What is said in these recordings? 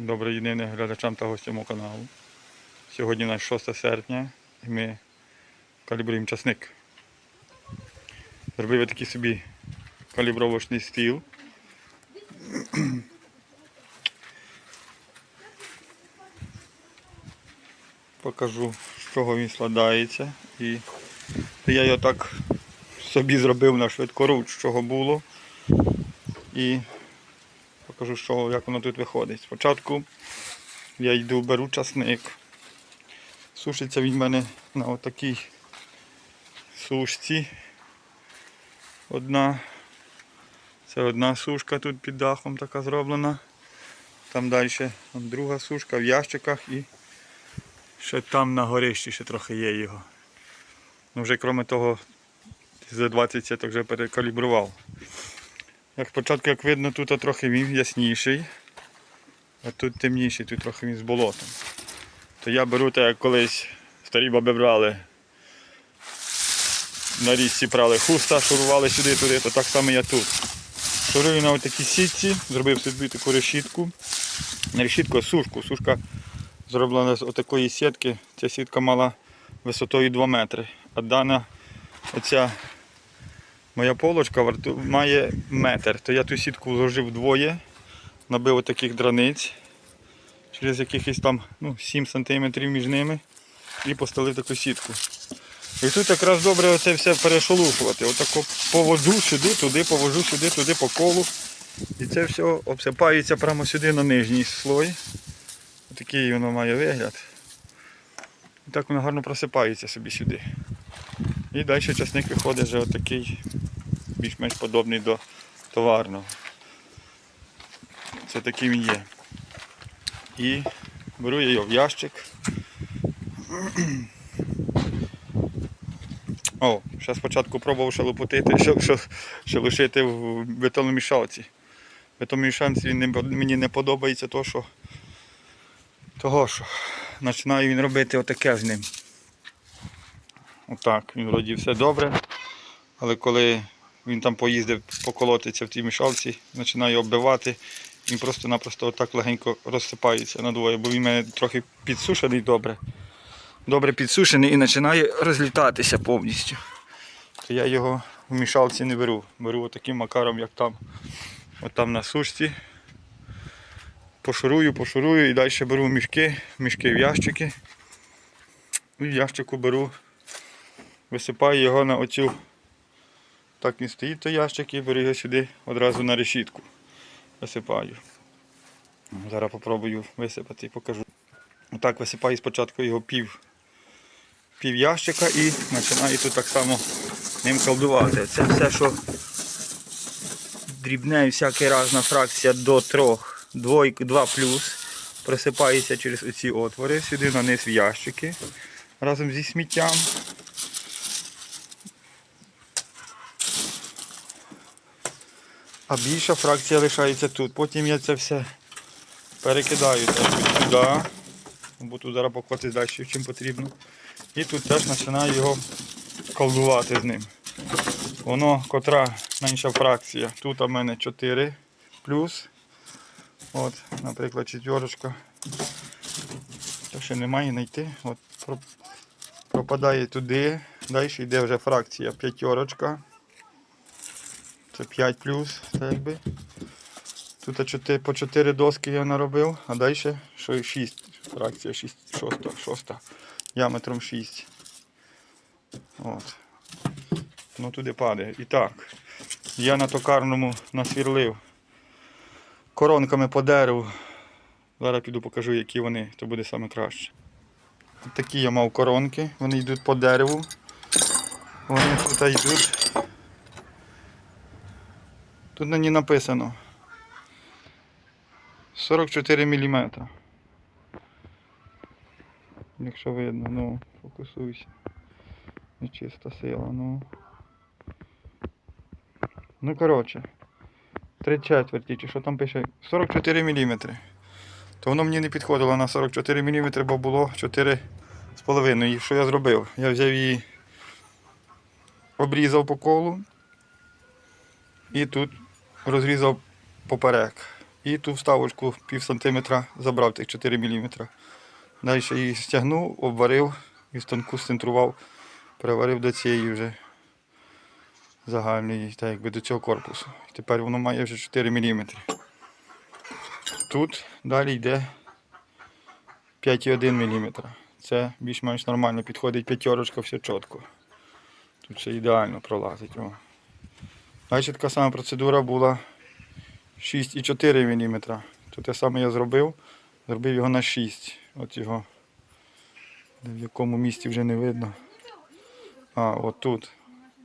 Добрий день глядачам та гостям мого каналу. Сьогодні у нас 6 серпня і ми калібруємо часник. Зробив такий собі калібровочний стіл. Покажу, з чого він складається. І я його так собі зробив на швидкоруч, з чого було. І покажу, що, як воно тут виходить. Спочатку я йду, беру часник. Сушиться він в мене на отакій сушці. Одна. Це одна сушка тут під дахом така зроблена. Там далі там друга сушка в ящиках і ще там на горищі ще трохи є його. Ну вже крім того, за 20 сіток вже перекалібрував. Як спочатку, як видно, тут трохи він ясніший, а тут темніший, тут трохи він з болотом. То я беру те, як колись старі баби брали. На річці брали хуста, шурували сюди туди, то так само я тут. Шурую на отакій сітці, зробив собі таку решітку. Не решітку, а сушку. Сушка зроблена з отакої сітки. Ця сітка мала висотою 2 метри. А дана оця Моя полочка має метр, то я ту сітку вложив вдвоє, набив таких драниць, через якихось там ну, 7 см між ними і поставив таку сітку. І тут якраз добре оце все перешолушувати. Отако поводжу сюди, туди, повожу сюди, туди по колу. І це все обсипається прямо сюди на нижній слой. Такий воно має вигляд. І так воно гарно просипається собі сюди. І далі часник виходить вже отакий більш-менш подобний до товарного. Це такий він є. І беру я його в ящик. О, ще спочатку пробував ще лопотити, що, що, що лишити в бетономішалці. Бетономішалці він мені не подобається то, що, того, що починаю він робити отаке з ним. Отак, він вроді все добре. Але коли він там поїздив поколотиться в тій мішалці, починає оббивати, він просто-напросто отак легенько розсипається надвоє, бо він мене трохи підсушений добре. Добре підсушений і починає розлітатися повністю. То я його в мішалці не беру. Беру отаким макаром, як там. От там на сушці. Пошурую, пошурую і далі беру мішки, мішки в ящики. І в ящику беру висипаю його на оцю. Так він стоїть той ящик і беру його сюди одразу на решітку. Висипаю. Зараз попробую висипати і покажу. Отак висипаю спочатку його пів, пів ящика і починаю тут так само ним колдувати. Це все, що дрібне і всяка різна фракція до трьох, двойк, два плюс. Просипається через оці отвори, сюди на низ в ящики разом зі сміттям. А більша фракція лишається тут. Потім я це все перекидаю теж сюди, бо тут зараз покотись далі, чим потрібно. І тут теж починаю його колдувати з ним. Воно котра менша фракція. Тут у мене 4 плюс. От, наприклад, четверочка. Це ще немає знайти. От пропадає туди. Далі йде вже фракція п'ятерочка. Це 5 плюс, це якби. Тут 4, по 4 доски я наробив, а далі 6 фракція, 6, 6, 6 діаметром 6. От. Ну туди падає. І так, я на токарному насвірлив коронками по дереву. Зараз піду покажу, які вони, то буде саме краще. Такі я мав коронки, вони йдуть по дереву. Вони тут йдуть. Тут на ній написано 44 мм. Якщо видно, ну, фокусуйся. Нечиста сила, ну. Ну коротше. Три четверті, чи що там пише? 44 мм. То воно мені не підходило на 44 мм, бо було 4,5. І що я зробив? Я взяв її, обрізав по колу і тут розрізав поперек. І ту вставочку пів сантиметра забрав тих 4 мм. Далі її стягнув, обварив і станку сцентрував, приварив до цієї вже загальної, так якби до цього корпусу. Тепер воно має вже 4 мм. Тут далі йде 5,1 мм. Це більш-менш нормально підходить п'ятерочка, все чітко. Тут все ідеально пролазить. Далі така сама процедура була 6,4 мм. То те саме я зробив. Зробив його на 6. От його. В якому місці вже не видно. А, от тут.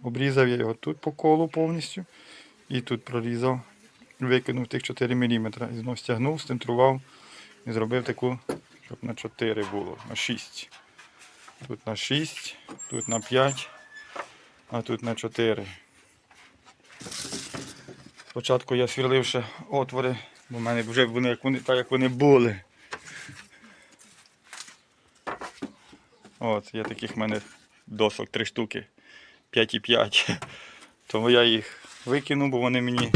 Обрізав я його тут по колу повністю. І тут прорізав. Викинув тих 4 мм. І знов стягнув, стентрував і зробив таку, щоб на 4 було, на 6. Тут на 6, тут на 5, а тут на 4. Спочатку я свірлив ще отвори, бо в мене вже вони, як вони, так як вони були. От, є таких в мене досок три штуки. 5,5. Тому я їх викинув, бо вони мені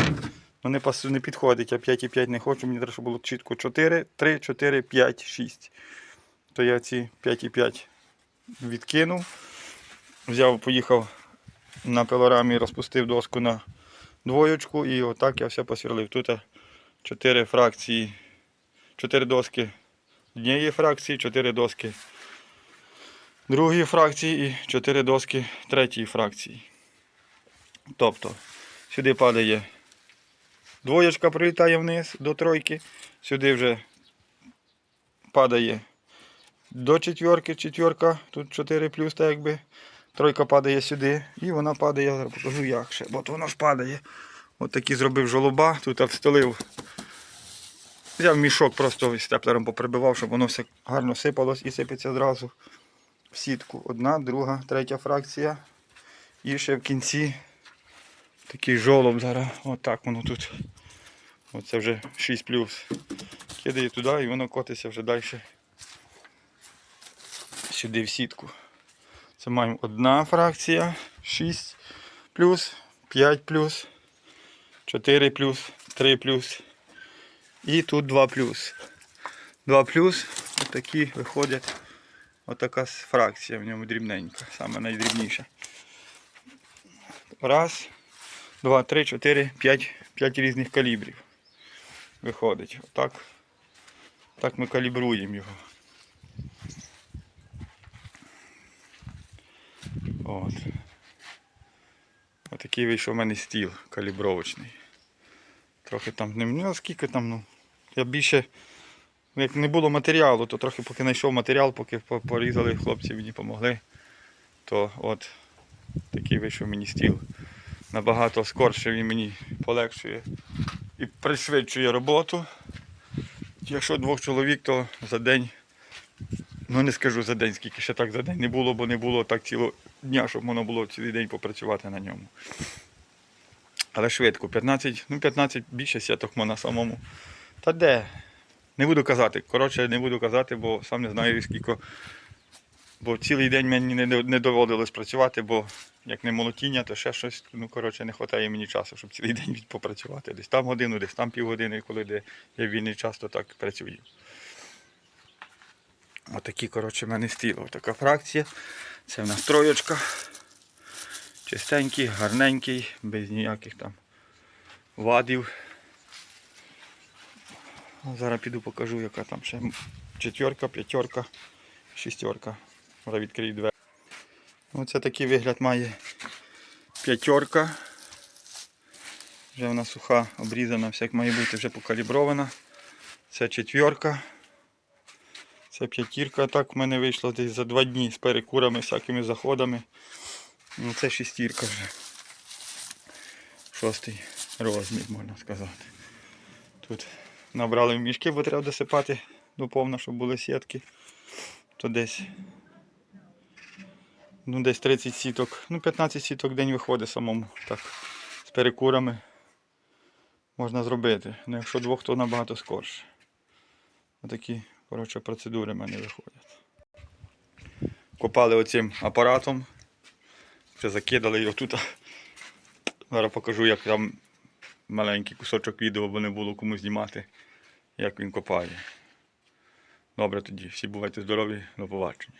ну, не, не підходять. Я 5,5 не хочу, мені треба, щоб було чітко 4, 3, 4, 5, 6. То я ці 5,5 відкинув. Взяв, поїхав на пилорамі, розпустив доску на двоєчку і отак я все посверлив. Тут 4 фракції, 4 доски однієї фракції, 4 доски другої фракції і 4 доски третьої фракції. Тобто сюди падає двоєчка, прилітає вниз до тройки, сюди вже падає до четверки, четверка, тут 4 плюс, так якби. Тройка падає сюди і вона падає, я покажу як ще. От воно ж падає. От такий зробив жолоба, тут встелив. Взяв мішок, просто степлером поприбивав, щоб воно все гарно сипалось і сипеться одразу в сітку. Одна, друга, третя фракція. І ще в кінці такий жолоб зараз. Отак воно тут. Оце вже 6 плюс. Кидає туди і воно котиться вже далі сюди в сітку. Це маємо одна фракція, 6 плюс, 5 плюс, 4 плюс, 3 плюс. І тут 2 плюс. 2 плюс, отакі виходять. Отака фракція в ньому дрібненька, саме найдрібніша. Раз, два, три, чотири, п'ять, п'ять різних калібрів. Виходить. Отак. Так ми калібруємо його. От. Отакий вийшов у мене стіл калібровочний. Трохи там не ну, скільки там, ну. Я більше, ну, як не було матеріалу, то трохи поки знайшов матеріал, поки порізали, хлопці мені допомогли. То от такий вийшов мені стіл. Набагато скорше він мені полегшує і пришвидшує роботу. Якщо двох чоловік, то за день Ну не скажу за день, скільки ще так за день не було, бо не було так цілого дня, щоб воно було цілий день попрацювати на ньому. Але швидко, 15, ну 15 більше сіток можна самому. Та де? Не буду казати. Коротше, не буду казати, бо сам не знаю скільки. Бо цілий день мені не, доводилось працювати, бо як не молотіння, то ще щось, ну коротше, не вистачає мені часу, щоб цілий день попрацювати. Десь там годину, десь там півгодини, коли де я вільний час, то так працюю. Отакі, коротше, в мене стіл. Отака фракція. Це в нас троєчка. Чистенький, гарненький, без ніяких там вадів. Зараз піду покажу, яка там ще четверка, п'ятерка, шістерка. Зараз відкрию двері. Оце такий вигляд має п'ятерка. Вже вона суха, обрізана, все як має бути, вже покалібрована. Це четверка. Це п'ятірка, так в мене вийшло десь за два дні з перекурами, всякими заходами. Ну це шестірка вже. Шостий розмір, можна сказати. Тут набрали мішки, бо треба досипати доповно, щоб були сітки. То десь ну, десь 30 сіток, ну 15 сіток день виходить самому. Так, з перекурами можна зробити. Ну якщо двох, то набагато скорше. Отакі коротше, процедури в мене виходять. Копали оцим апаратом. Вже закидали його тут. Зараз покажу, як там маленький кусочок відео, бо не було кому знімати, як він копає. Добре тоді, всі бувайте здорові, до побачення.